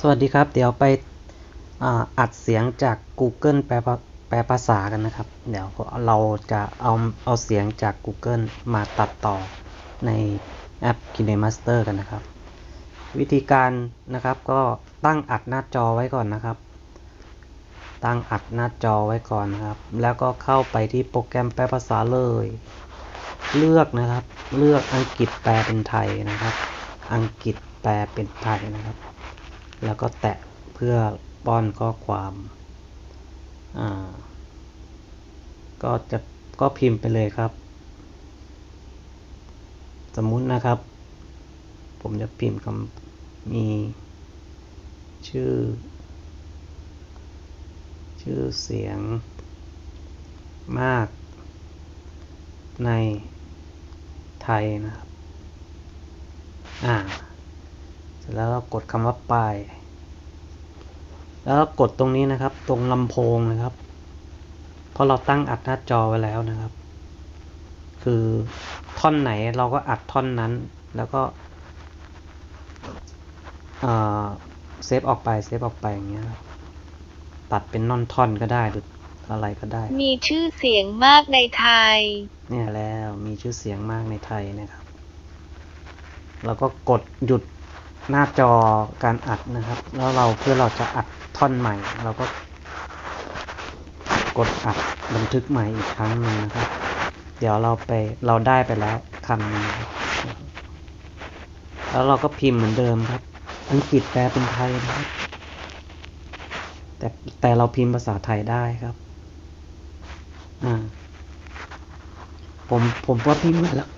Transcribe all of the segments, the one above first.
สวัสดีครับ เดี๋ยวไปอ,อัดเสียงจาก Google แปลภาแปลภาษากันนะครับ เดี๋ยวเราจะเอาเอาเสียงจาก Google มาตัดต่อในแอป KineMaster กันนะครับ วิธีการนะครับก็ตั้งอัดหน้าจอไว้ก่อนนะครับ ตั้งอัดหน้าจอไว้ก่อนนะครับ แล้วก็เข้าไปที่โปรแกรมแปลภาษาเลย เลือกนะครับ เลือกอังกฤษแปลเป็นไทยนะครับ อังกฤษแปลเป็นไทยนะครับ แล้วก็แตะเพื่อป้อนข้อความก็จะก็พิมพ์ไปเลยครับ สมมุตินะครับ ผมจะพิมพ์คำมีชื่อ ชื่อเสียงมากในไทยนะครับ อ่า เสร็จแล้วก็กดคำว่าปาย แล้วก็กดตรงนี้นะครับ ตรงลำโพงนะครับ เพราะเราตั้งอัดหน้าจอไว้แล้วนะครับ คือท่อนไหนเราก็อัดท่อนนั้น แล้วก็เซฟออกไปเซฟออกไปอย่างเงี้ยครับตัดเป็นนอนท่อนก็ได้หรืออะไรก็ได้ มีชื่อเสียงมากในไทย เนี่ยแล้วมีชื่อเสียงมากในไทยนะครับ แล้วก็กดหยุด หน้าจอการอัดนะครับ แล้วเราเพื่อเราจะอัดท่อนใหม่ เราก็กดอัดบันทึกใหม่อีกครั้งหนึ่งนะครับ เดี๋ยวเราไปเราได้ไปแล้วคำนึงแล้วเราก็พิมพ์เหมือนเดิมครับ อังกฤษแปลเป็นไทยนะครับ แต่แต่เราพิมพ์ภาษาไทยได้ครับ อ่า ผมผมก็พิมพ์ไว้แล้ว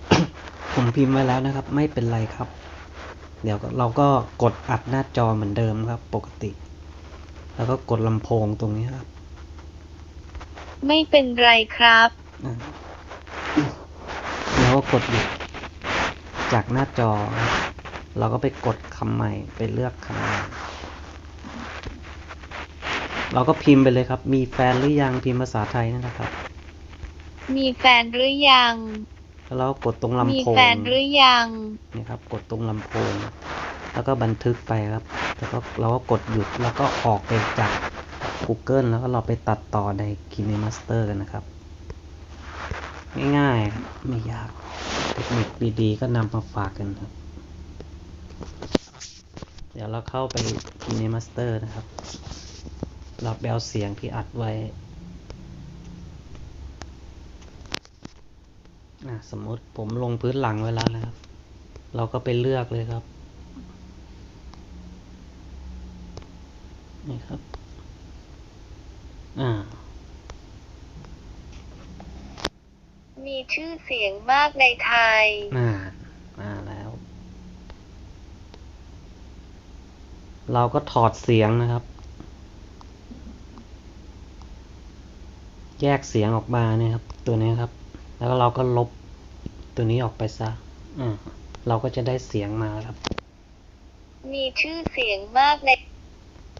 ผมพิมพ์ไว้แล้วนะครับ ไม่เป็นไรครับ เดี๋ยวเราก็กดอัดหน้าจอเหมือนเดิมครับ ปกติ แล้วก็กดลำโพงตรงนี้ครับ ไม่เป็นไรครับอ่าแล้วก็กดหยุดจากหน้าจอครับเราก็ไปกดคำใหม่ไปเลือกคำใหม่เราก็พิมพ์ไปเลยครับ มีแฟนหรือยังพิมพ์ภาษาไทยนั่นนะครับ มีแฟนหรือยัง แล้วเรากดตรงลำมีโพงแฟนหรือยังนี่ครับ กดตรงลำโพง แล้วก็บันทึกไปครับ แล้วก็เราก็กดหยุดแล้วก็ออกไปจาก Google แล้วก็เราไปตัดต่อใน KineMaster กันนะครับ ง่ายๆครับไม่ยาก เทคนิคดีๆก็นำมาฝากกันครับ เดี๋ยวเราเข้าไป KineMaster นะครับ เราไปเอาเสียงที่อัดไว้ อะสมมติผมลงพื้นหลังไว้แล้วนะครับ เราก็ไปเลือกเลยครับ นี่ครับ อ่า มีชื่อเสียงมากในไทย อ่า มาแล้ว เราก็ถอดเสียงนะครับ แยกเสียงออกมาเนี่ยครับ ตัวนี้ครับ แล้วก็เราก็ลบตัวนี้ออกไปซะอ่าเราก็จะได้เสียงมาครับ มีชื่อเสียงมากใน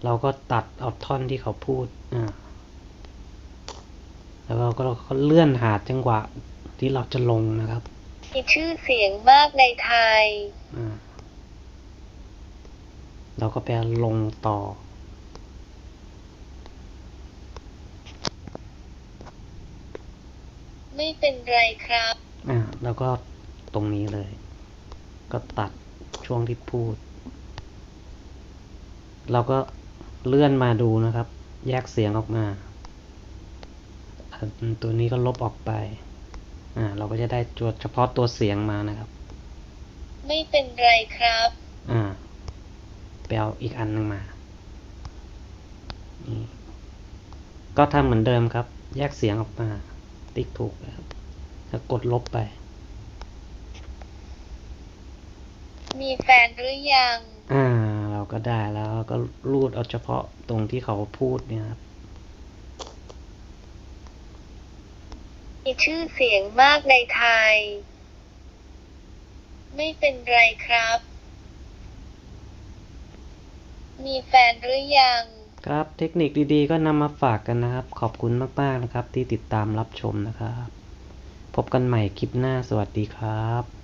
เราก็ตัดเอาท่อนที่เขาพูดอ่าแล้วเราก็เราก็เลื่อนหาจังหวะที่เราจะลงนะครับ มีชื่อเสียงมากในไทย อ่า เราก็ไปลงต่อ ไม่ เป็นไรครับ อ่า แล้วก็ตรงนี้เลย ก็ตัดช่วงที่พูด เราก็เลื่อนมาดูนะครับ แยกเสียงออกมาอันตัวนี้ก็ลบออกไป อ่า เราก็จะได้จวดเฉพาะตัวเสียงมานะครับ ไม่เป็นไรครับ อ่าไปเอาอีกอันหนึ่งมานี่ก็ทำเหมือนเดิมครับ แยกเสียงออกมา ติ๊กถูกนะครับแล้วกดลบไป มีแฟนหรือยัง อ่า เราก็ได้แล้วเราก็รูดเอาเฉพาะตรงที่เขาพูดเนี่ยครับ มีชื่อเสียงมากในไทย ไม่เป็นไรครับ มีแฟนหรือยัง ครับเทคนิคดีๆ ก็นำมาฝากกันนะครับ ขอบคุณมากๆนะครับ ที่ติดตามรับชมนะครับ พบกันใหม่คลิปหน้าสวัสดีครับ